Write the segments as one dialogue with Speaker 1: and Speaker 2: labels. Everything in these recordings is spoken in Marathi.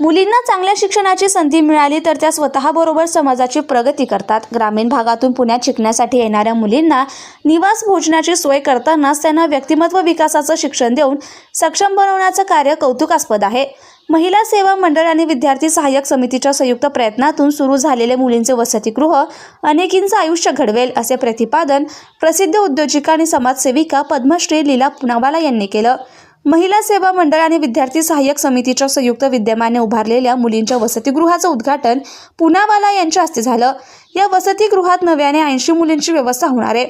Speaker 1: मुलींना चांगल्या शिक्षणाची संधी मिळाली तर त्या स्वतःबरोबर समाजाची प्रगती करतात. ग्रामीण भागातून पुण्यात शिकण्यासाठी येणाऱ्या मुलींना निवास भोजनाची सोय करतानाच त्यांना व्यक्तिमत्व विकासाचं शिक्षण देऊन सक्षम बनवण्याचं कार्य कौतुकास्पद आहे. महिला सेवा मंडळ आणि विद्यार्थी सहाय्यक समितीच्या संयुक्त प्रयत्नातून सुरू झालेले मुलींचे वसतिगृह अनेकींचं आयुष्य घडवेल असे प्रतिपादन प्रसिद्ध उद्योजिका आणि समाजसेविका पद्मश्री लीला पुनावाला यांनी केलं. महिला सेवा मंडळ आणि विद्यार्थी सहाय्यक समितीच्या संयुक्त विद्यमाने उभारलेल्या मुलींच्या वसतिगृहाचं उद्घाटन पुनावाला यांच्या हस्ते झालं. या वसतिगृहात नव्याने ऐंशी मुलींची व्यवस्था होणार आहे.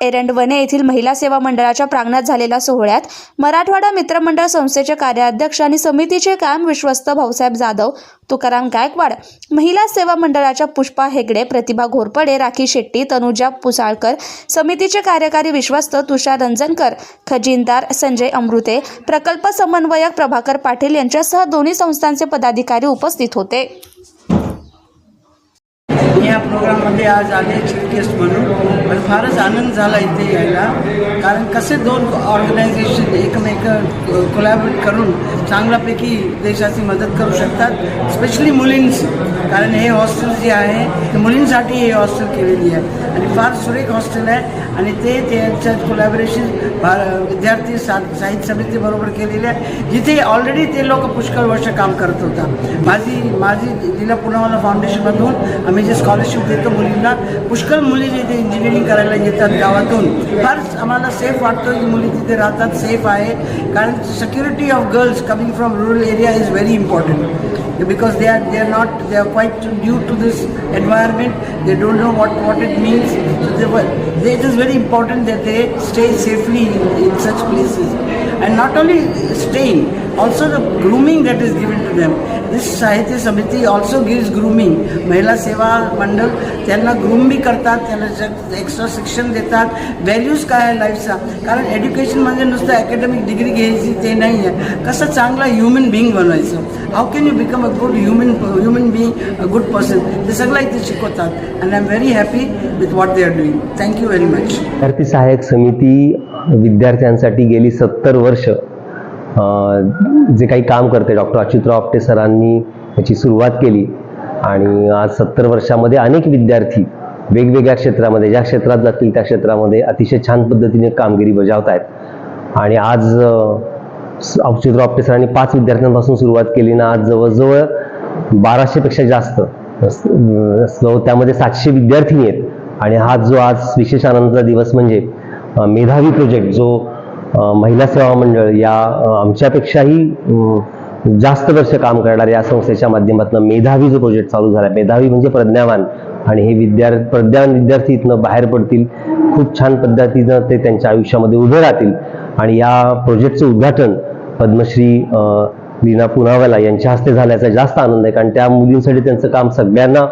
Speaker 1: एरंडवणे येथील महिला सेवा मंडळाच्या प्रांगणात झालेल्या सोहळ्यात मराठवाडा मित्रमंडळ संस्थेचे कार्याध्यक्ष आणि समितीचे काम विश्वस्त भाऊसाहेब जाधव तुकाराम गायकवाड महिला सेवा मंडळाच्या पुष्पा हेगडे प्रतिभा घोरपडे राखी शेट्टी तनुजा पुसाळकर समितीचे कार्यकारी विश्वस्त तुषार रंजनकर खजिनदार संजय अमृते प्रकल्प समन्वयक प्रभाकर पाटील यांच्यासह दोन्ही संस्थांचे पदाधिकारी उपस्थित होते.
Speaker 2: या प्रोग्राममध्ये आज आले चीफ गेस्ट म्हणून पण फारच आनंद झाला इथे यायला. कारण कसे दोन ऑर्गनायझेशन एकमेक कोलॅबरेट करून चांगल्यापैकी देशाची मदत करू शकतात स्पेशली मुलींची. कारण हे हॉस्टेल जे आहे ते मुलींसाठी हे हॉस्टेल केलेली आहे. आणि फार सुरेख हॉस्टेल आहे. आणि ते त्यांच्या कोलॅबरेशन विद्यार्थी सा साहित्य समितीबरोबर केलेले आहे. जिथे ऑलरेडी ते लोक पुष्कळ वर्ष काम करत होता. माझी माझी लीला पुनावाला फाउंडेशनमधून आम्ही जे स्कॉलरशिप देतो मुलींना पुष्कळ मुली जे इंजिनिअरिंग करायला येतात गावातून. फारच आम्हाला सेफ वाटतो की मुली तिथे राहतात सेफ आहे. कारण security of girls coming from rural area is very important because they are they are not they are quite due to this environment they don't know what what it means it is very important that they stay safely in such places and not only staying also the grooming that is given to them. This sahitya samiti also gives grooming. महिला सेवा मंडळ त्यांना ग्रूम बी करतात त्यांना एक्स्ट्रा शिक्षण देतात. व्हॅल्यूज काय आहे लाईफचा कारण एज्युकेशन म्हणजे नुसतं अकॅडमिक डिग्री घ्यायची ते नाही आहे कसं चांगला ह्युमन बिईंग बनवायचं? How can you become a good human human being a good person ते सगळं इथे शिकवतात. And I am very happy with what they are doing thank you very much
Speaker 3: विद्यार्थी सहाय्यक समिती विद्यार्थ्यांसाठी गेली सत्तर वर्ष जे काही काम करते डॉक्टर अच्युतराव आपटे सरांनी याची सुरुवात केली. आणि आज सत्तर वर्षामध्ये अनेक विद्यार्थी वेगवेगळ्या क्षेत्रामध्ये ज्या क्षेत्रात जातील त्या क्षेत्रामध्ये अतिशय छान पद्धतीने कामगिरी बजावत आहेत आणि आज अच्युतराव आपटे सरांनी पाच विद्यार्थ्यांपासून सुरुवात केली ना आज जवळजवळ बाराशेपेक्षा जास्त त्यामध्ये सातशे विद्यार्थी आहेत. आणि हा जो आज विशेष आनंदाचा दिवस म्हणजे मेधावी प्रोजेक्ट जो महिला सेवा मंडळ या आमच्यापेक्षाही जास्त वर्ष काम करणाऱ्या या संस्थेच्या माध्यमातून मेधावी जो प्रोजेक्ट चालू झाला मेधावी म्हणजे प्रज्ञावान आणि हे विद्यार्थी प्रज्ञान विद्यार्थी इथनं बाहेर पडतील खूप छान पद्धतीनं ते त्यांच्या आयुष्यामध्ये उभे राहतील. आणि या प्रोजेक्टचं उद्घाटन पद्मश्री लीना पुनावाला यांच्या हस्ते झाल्याचा जास्त आनंद आहे कारण त्या मुलींसाठी त्यांचं काम सगळ्यांना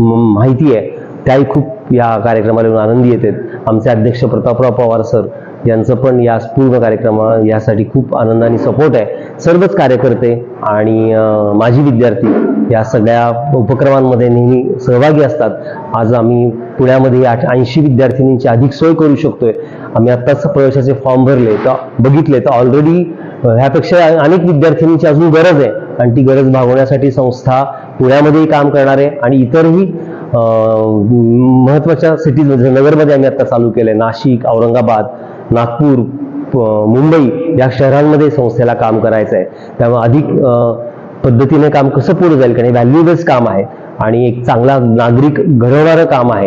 Speaker 3: माहिती आहे. त्याही खूप या कार्यक्रमाला येऊन आनंदी येतात. आमचे अध्यक्ष प्रतापराव पवार सर यांचं पण या पूर्ण कार्यक्रमा यासाठी खूप आनंदाने सपोर्ट आहे. सर्वच कार्यकर्ते आणि माझी माजी विद्यार्थी या सगळ्या उपक्रमांमध्ये नेहमी सहभागी असतात. आज आम्ही पुण्यामध्ये आठ ऐंशी विद्यार्थिनींची अधिक सोय करू शकतोय. आम्ही आत्ताच प्रवेशाचे फॉर्म भरले तर बघितले तर ऑलरेडी ह्यापेक्षा अनेक विद्यार्थिनींची अजून गरज आहे. आणि ती गरज भागवण्यासाठी संस्था पुण्यामध्येही काम करणार आहे. आणि इतरही महत्त्वाच्या सिटीज नगरमध्ये आम्ही आता चालू केलंय. नाशिक औरंगाबाद नागपूर मुंबई या शहरांमध्ये संस्थेला काम करायचं आहे त्यामुळे अधिक पद्धतीने काम कसं पुढे जाईल? कारण व्हॅल्यू काम आहे. आणि एक चांगला नागरिक घडवणारं काम आहे.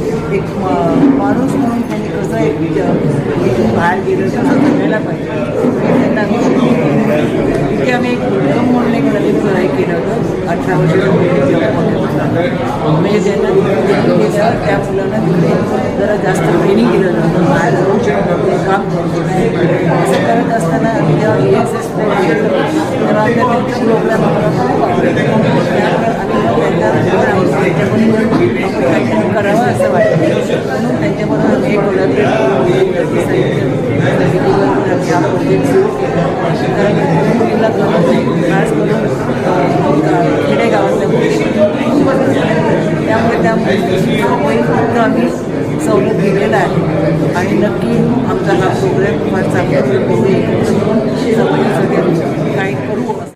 Speaker 3: एक
Speaker 2: माणूस म्हणून त्यांनी कसं एक इथून बाहेर गेलं कसं जगायला पाहिजे. त्यांना तिथे आम्ही एक मुलगम म्हणून एक नवीन हे केलं होतं अठरा वर्षाच्या म्हणजे ज्यांना तिथे त्या मुलांना तिकडे जरा जास्त ट्रेनिंग दिलं जातं बाहेर जाऊ ते काम करू असं करत असताना आम्ही जेव्हा ESS तेव्हा प्रोग्राम करावं असं वाटतं म्हणून त्यांच्याबरोबर आम्ही मुलीला करत नाही खास करून खेडेगावातल्या मुली त्यामुळे त्या मुलीपर्यंत आम्ही सवलत दिलेला आहे आणि नक्की आमचा हा प्रोग्राम फार चांगला होईल काही करू